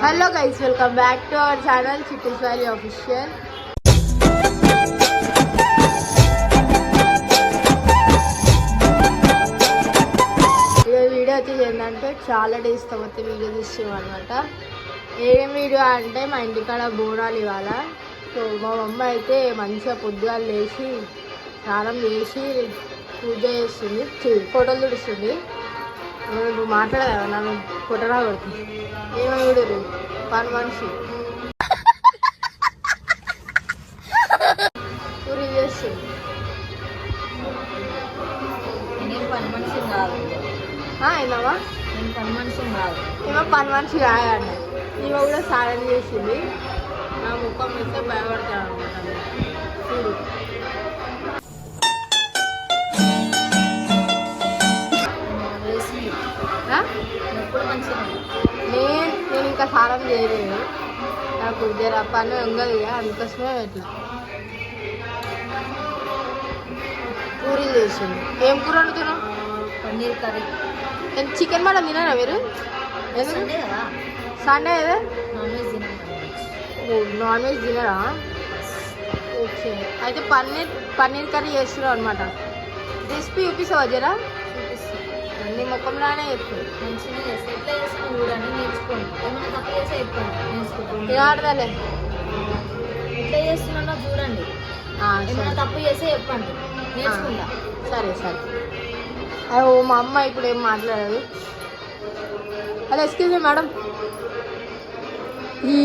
Hello guys welcome back to our channel Chitti's valley official video వచ్చేసి ఏంటంటే చాలా days తర్వాత వీడియో తీస్తున్నాం అనమాట ఏం వీడియో అంటే మా ఇంటికాడ బోనాలు ఇవాళ సో మా మమ్మ అయితే మంచిగా పొద్దుగాలు లేచి స్నానం చేసి పూజ చేస్తుంది ఫోటోలు తుడుస్తుంది నువ్వు మాట్లాడదా? నన్ను ఫోటోలా కొడుతుంది ఏమో వీడు పని మనిషి పూరి చేస్తుంది నేను పని మనిషిని కాదు. నేను పని మనిషిని కాదు. ఏమో పని మనిషి కాదండి ఈమె కూడా స్నానం చేసింది. నా ముఖం అయితే భయపడతాను ఇంకా స్నానం చేయలేదు. నాకు జర పని ఉండదు ఇక అందుకోసమే పెట్టిన. పూరీలు చేసింది ఏం కూర వండుతున్నావు? పన్నీర్ కర్రీ. చికెన్ మటన్ తినారా మీరు? సండే కదా. నాన్ నాన్ వెజ్ తినరా? ఓకే. అయితే పన్నీర్ పన్నీర్ కర్రీ చేస్తున్నావు అనమాట రెసిపీ చూపిస్తావా జరా? చూపిస్తాను నీ ముఖంలోనే చెప్తుంది మంచిగా చేస్తే. ఎట్లా చేస్తాను చూడండి నేర్చుకోండి. ఏమైనా తప్పు చేస్తే చెప్పండి నేర్చుకోండి తినాడదాలే ఎట్లా చేస్తున్నానో చూడండి. ఏమైనా తప్పు చేస్తే చెప్పండి. నేర్చుకుంటా. సరే సరే. అయ్యో మా అమ్మ ఇప్పుడు ఏం మాట్లాడదు. Hello excuse me madam. ఈ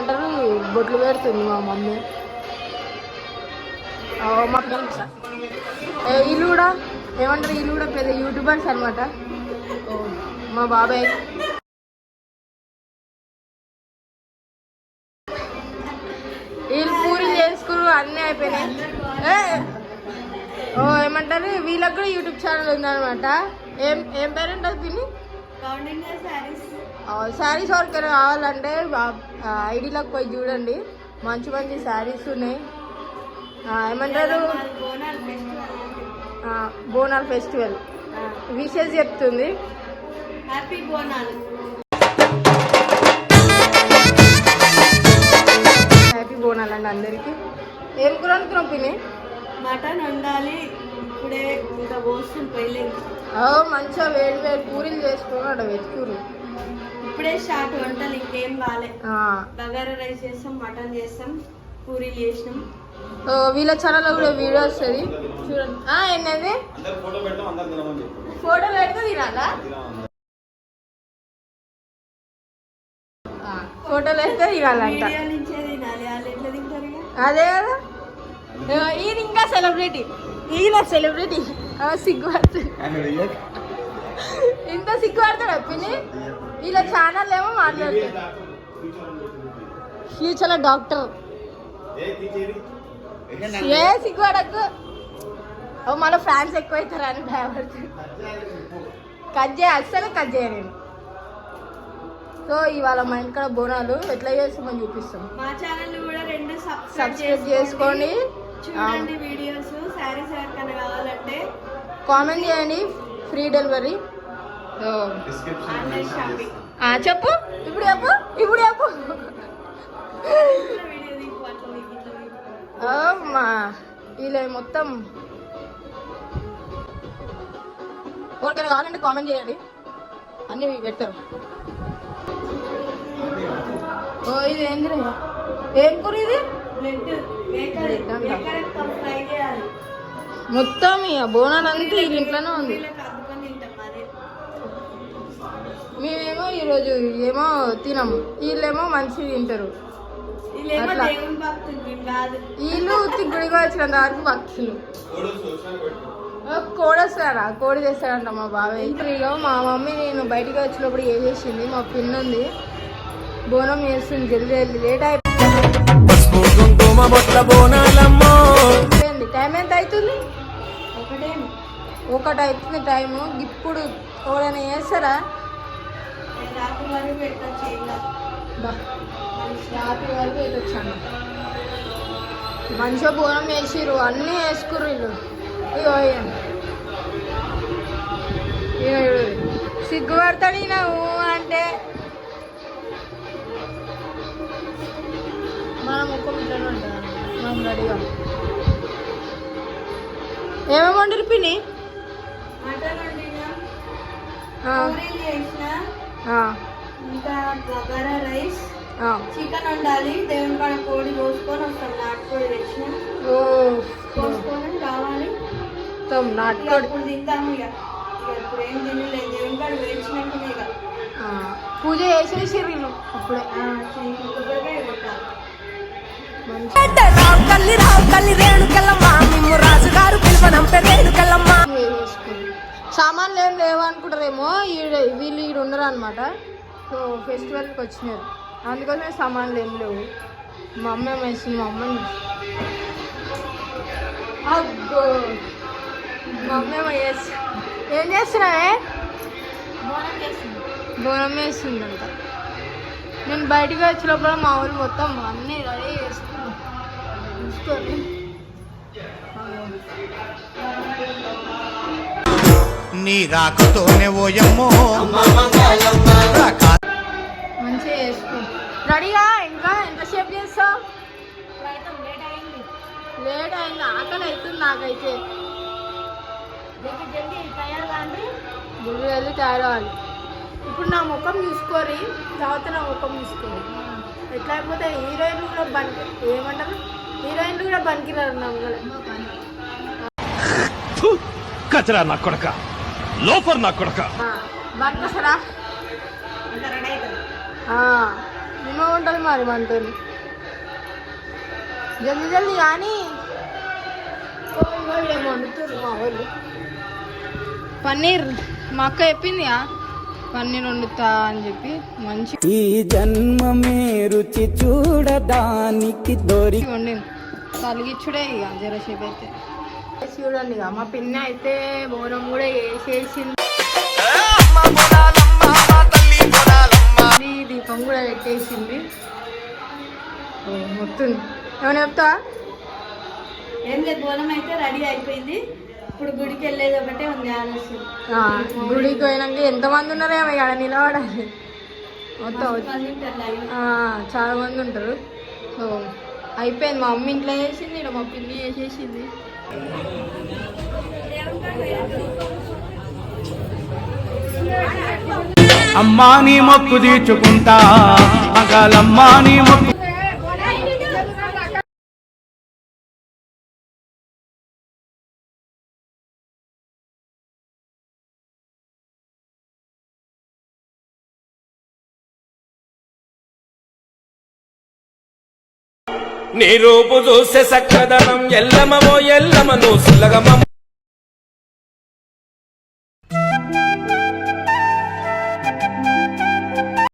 ఏమంటారు? బొట్లు పెడుతుంది మా మమ్మీ. మాకు మా ఫ్రెండ్స్. వీళ్ళు కూడా ఏమంటారు? వీళ్ళు కూడా పెద్ద యూట్యూబర్స్ అనమాట మా బాబాయ్. వీళ్ళు పూరి చేసుకుని అన్నీ అయిపోయినాయి. ఓ ఏమంటారు? వీళ్ళకి కూడా యూట్యూబ్ ఛానల్ ఉందనమాట ఏం ఏం పేరు ఉంటుంది దీన్ని? శారీస్ ఎవరికైనా కావాలంటే ఐడీలోకి పోయి చూడండి. మంచి మంచి శారీస్ ఉన్నాయి. ఏమంటారు? బోనాల్ ఫెస్టివల్. విషెస్ చెప్తుంది. హ్యాపీ బోనాలు హ్యాపీ బోనాల్ అండి అందరికీ. ఏం కూర అనుకున్నాం పిన్ని? మటన్ వండాలి. ఇప్పుడే ఇంకా పోస్తుంది పెళ్ళి మంచిగా వేడి వేడి పూరీలు చేసుకున్నాడు వెతుకురు ఇప్పుడే స్టార్ట్ వంటలు ఇంకేం బాలే బగారా రైస్ చేస్తాం మటన్ చేస్తాం పూరీలు చేసినాం. ఓ, వీళ్ళ ఛానల్లో కూడా వీడియో వస్తుంది. చూడండి. ఆ, ఏంటది? అందరు ఫోటో పెడితే తినాలా? ఫోటోలు వేస్తే తినాలంట? అదే కదా. ఈయన ఇంకా సెలబ్రిటీ. ఈయన సెలబ్రిటీ. సిగ్గుపడుతుంది ఇంత సిగ్గుపడతాడు అప్పిని వీళ్ళ ఛానల్ ఏమో మాట్లాడుతాడు ఫ్యూచర్లో డాక్టర్. ఏ సిగ్గుపడకు. ఓ మన ఫ్యాన్స్ ఎక్కువైతారని భయపడుతుంది కట్ చేయ అస్సలు కట్ చేయ నేను. సో ఇవాళ మా ఇంటికాడ బోనాలు ఎట్లా చేస్తామని చూపిస్తాం. మా ఛానల్ కూడా రెండు సబ్స్క్రైబ్ చేసుకోండి. చూడండి వీడియోస్ ఎవరికైనా కావాలంటే. కామెంట్ చేయండి. ఫ్రీ డెలివరీ షాపింగ్ చెప్పు. ఇప్పుడు చెప్పు. ఇప్పుడు చెప్పు. అమ్మా ఇలా మొత్తం. ఎవరికైనా కావాలంటే కామెంట్ చేయండి. అన్నీ పెట్టారు. ఓ ఇది ఏంది ఏం కూర ఇది? మొత్తం ఇక బోనాలు అంతా ఈ ఇంట్లోనే ఉంది. ఈరోజు ఏమో తినము. వీళ్ళేమో మంచిగా తింటారు. వీళ్ళు ఉత్తి గుడిగా వచ్చినంత వరకు భక్తులు. కోడి వస్తారా కోడి తెస్తాడంట మా బాబాయ్. ఇంట్లో మా మమ్మీ నేను బయటికి వచ్చినప్పుడు ఏం చేసింది? మా పిన్ ఉంది. బోనం చేస్తుంది జల్దీ జల్దీ. లేట్ అయిపోయింది టైం ఎంత అవుతుంది? ఒకటే ఒకటి అవుతుంది టైము. ఇప్పుడు ఎవరైనా చేస్తారా రాత్రి వరకు పెట్టచ్చు రాత్రి వచ్చాను మంచిగా బోనం వేసిర్రు అన్నీ వేసుకుర్రు వీళ్ళు ఇగో ఈయన. సిగ్గుపడతాడు ఈయన అంటే. మన ముఖం ఇట్లనే ఉంటుంది మనం రెడీగా ఏమేమి వండిరు పిన్ని? మటన్ వండినా ఇంకా బగారా రైస్ ఆ. చికెన్ వండాలి. దేవుని కాడ కోడి కోసుకొని వస్తాం. నాటుకోడి తెచ్చిన. ఓ. కోసుకొని రావాలి. నాటుకోడి. అప్పుడు తింటాము ఇక. ఇక ఇప్పుడు ఏం తినలేదు దేవుని కాడ వేయించినాకనే ఇక. ఆ, పూజ చేసేసిర్రు వీళ్ళు అప్పుడే. ఆ, చెయ్యి కొబ్బరికాయ కొట్టాలి మంచి రావు కల్లి రావు కల్లి వీళ్ళు ఈడ ఉండరు అనమాట సో ఫెస్టివల్కి వచ్చినారు. అందుకోసమే సామాన్లు ఏం లేవు. మా అమ్మ వేసింది మా అమ్మని అబ్బో! మా అమ్మ చేసి ఏం చేస్తున్నావే? బోనం వేస్తుందంట నేను బయటికి వచ్చే లోపల మా ఊరు మొత్తం అన్నీ రెడీ చేసుకున్నాం చూసుకొని నీ రాకతోనే ఓయమ్మో. మంచిగా చేసుకో. రెడీగా ఇంకా? ఎంతసేపు చేస్తావు? లేట్ అయింది. ఆకలి అవుతుంది నాకైతే. గుడి వెళ్ళి తయారవ్వాలి ఇప్పుడు నా ముఖం చూసుకోరి తర్వాత నా ముఖం చూసుకోరి. ఎట్లా అయిపోతే హీరోయిన్లు కూడా బనికి ఏమంటారు? హీరోయిన్లు కూడా బనికిరారు నా కచరా నా కొడక. లోఫర్ నా కొడక. నిమ్మ ఉంటుంది మరి మనతో. జల్దీ జల్దీ కానీ. పన్నీర్ మా అక్క చెప్పింది పన్నీర్ వండుతా అని చెప్పి మంచి ఈ జన్మమే రుచి చూడడానికి దొరి వండింది. తలిగిచ్చుడే ఇక జరసేపు అయితే. చూడండి ఇక. మా పిన్న అయితే బోనం కూడా వేసేసింది. దీపం కూడా పెట్టేసింది. మొత్తం. ఏమైనా చెప్తావా? ఏం లేదు బోనం అయితే రెడీ అయిపోయింది. ఇప్పుడు గుడికి వెళ్ళేది ఒకటే ఉంది ఆలస్యం. గుడికి పోయినాక ఎంతమంది ఉన్నారేమో ఇక్కడ నిలబడాలి. మొత్తం చాలా మంది ఉంటారు. సో అయిపోయింది. మా అమ్మ ఇంట్లో వేసింది ఇక్కడ మా పిన్ని వేసేసింది అమ్మా నీ మొక్కు తీర్చుకుంటా మగాలమ్మా నీ మొక్కు నీ రూపు చూసే సక్కదనం ఎల్లమో ఎల్లమను సులగమం